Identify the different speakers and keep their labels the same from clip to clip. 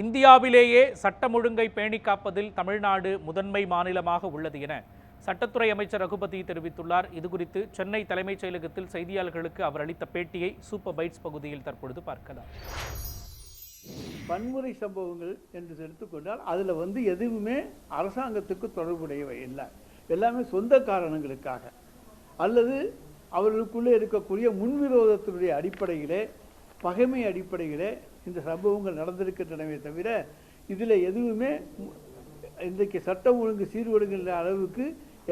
Speaker 1: இந்தியாவிலேயே சட்டம் ஒழுங்கை பேணி காப்பதில் தமிழ்நாடு முதன்மை மாநிலமாக உள்ளது என சட்டத்துறை அமைச்சர் ரகுபதி தெரிவித்துள்ளார். இதுகுறித்து சென்னை தலைமைச் செயலகத்தில் செய்தியாளர்களுக்கு அவர் அளித்த பேட்டியை சூப்பர் பைட்ஸ் பகுதியில் தற்பொழுது பார்க்கலாம்.
Speaker 2: வன்முறை சம்பவங்கள் என்று எடுத்துக்கொண்டால் அதில் வந்து எதுவுமே அரசாங்கத்துக்கு தொடர்புடையவை இல்லை. எல்லாமே சொந்த காரணங்களுக்காக. அல்லது அவர்களுக்குள்ளே இருக்கக்கூடிய முன்விரோதத்தினுடைய அடிப்படையிலே பகைமை அடிப்படையிலே இந்த சம்பவங்கள் நடந்திருக்கின்றனவே தவிர இதில் எதுவுமே இன்றைக்கு சட்டம் ஒழுங்கு சீர்வடுகின்ற அளவுக்கு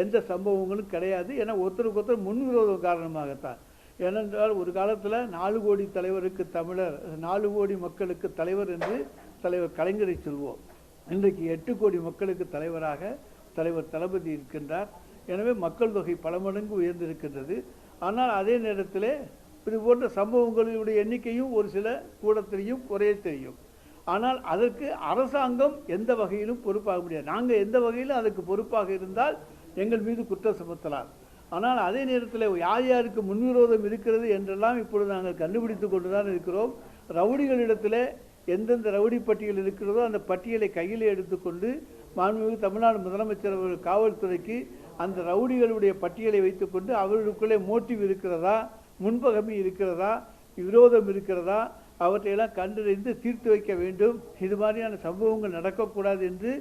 Speaker 2: எந்த சம்பவங்களும் கிடையாது. ஏன்னா ஒருத்தருக்கு ஒருத்தர் முன்விரோதம் காரணமாகத்தான். ஏனென்றால் ஒரு காலத்தில் நாலு கோடி தலைவருக்கு தமிழர் நாலு கோடி மக்களுக்கு தலைவர் என்று தலைவர் கலைஞரை சொல்வோம். இன்றைக்கு எட்டு கோடி மக்களுக்கு தலைவராக தலைவர் தளபதி இருக்கின்றார். எனவே மக்கள் தொகை பல மடங்கு உயர்ந்திருக்கின்றது. ஆனால் அதே நேரத்தில் இது போன்ற சம்பவங்களுடைய எண்ணிக்கையும் ஒரு சில கூட தெரியும் குறைய தெரியும். ஆனால் அதற்கு அரசாங்கம் எந்த வகையிலும் பொறுப்பாக முடியாது. நாங்கள் எந்த வகையிலும் அதுக்கு பொறுப்பாக இருந்தால் எங்கள் மீது குற்றம் சுமத்தலாம். ஆனால் அதே நேரத்தில் யார் யாருக்கு முன்விரோதம் இருக்கிறது என்றெல்லாம் இப்பொழுது நாங்கள் கண்டுபிடித்து கொண்டு தான் இருக்கிறோம். ரவுடிகளிடத்தில் எந்தெந்த ரவுடி பட்டியல் இருக்கிறதோ அந்த பட்டியலை கையில் எடுத்துக்கொண்டு மாண்புமிகு தமிழ்நாடு முதலமைச்சர் அவர்கள் காவல்துறைக்கு அந்த ரவுடிகளுடைய பட்டியலை வைத்துக்கொண்டு அவர்களுக்குள்ளே மோட்டிவ் இருக்கிறதா முன்பகமி இருக்கிறதா? விரோதம் இருக்கிறதா? அவற்றையெல்லாம் கண்டறிந்து தீர்த்து வைக்க வேண்டும். இது மாதிரியான சம்பவங்கள் நடக்கக்கூடாது என்று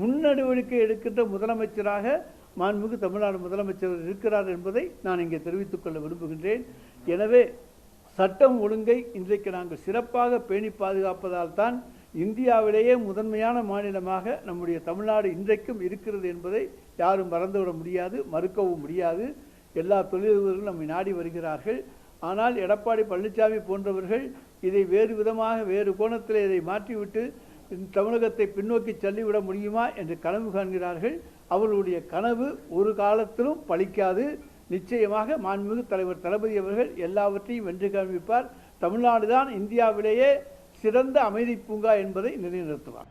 Speaker 2: முன்னடவடிக்கை எடுக்கின்ற முதலமைச்சராக மாண்புமிகு தமிழ்நாடு முதலமைச்சர் இருக்கிறார் என்பதை நான் இங்கே தெரிவித்துக் கொள்ள விரும்புகின்றேன். எனவே சட்டம் ஒழுங்கை இன்றைக்கு நாங்கள் சிறப்பாக பேணி பாதுகாப்பதால் தான் இந்தியாவிலேயே முதன்மையான மாநிலமாக நம்முடைய தமிழ்நாடு இன்றைக்கும் இருக்கிறது என்பதை யாரும் மறந்துவிட முடியாது மறுக்கவும் முடியாது. எல்லா தொழிலதிபர்களும் நம்மை நாடி வருகிறார்கள். ஆனால் எடப்பாடி பழனிசாமி போன்றவர்கள் இதை வேறு விதமாக வேறு கோணத்தில் இதை மாற்றிவிட்டு இந்த தமிழகத்தை பின்னோக்கி தள்ளிவிட முடியுமா என்று கனவு காண்கிறார்கள். அவர்களுடைய கனவு ஒரு காலத்திலும் பழிக்காது. நிச்சயமாக மாண்புமிகு தலைவர் தளபதி அவர்கள் எல்லாவற்றையும் வென்று காண்பிப்பார். தமிழ்நாடு தான் இந்தியாவிலேயே சிறந்த அமைதி பூங்கா என்பதை நிலைநிறுத்துவார்.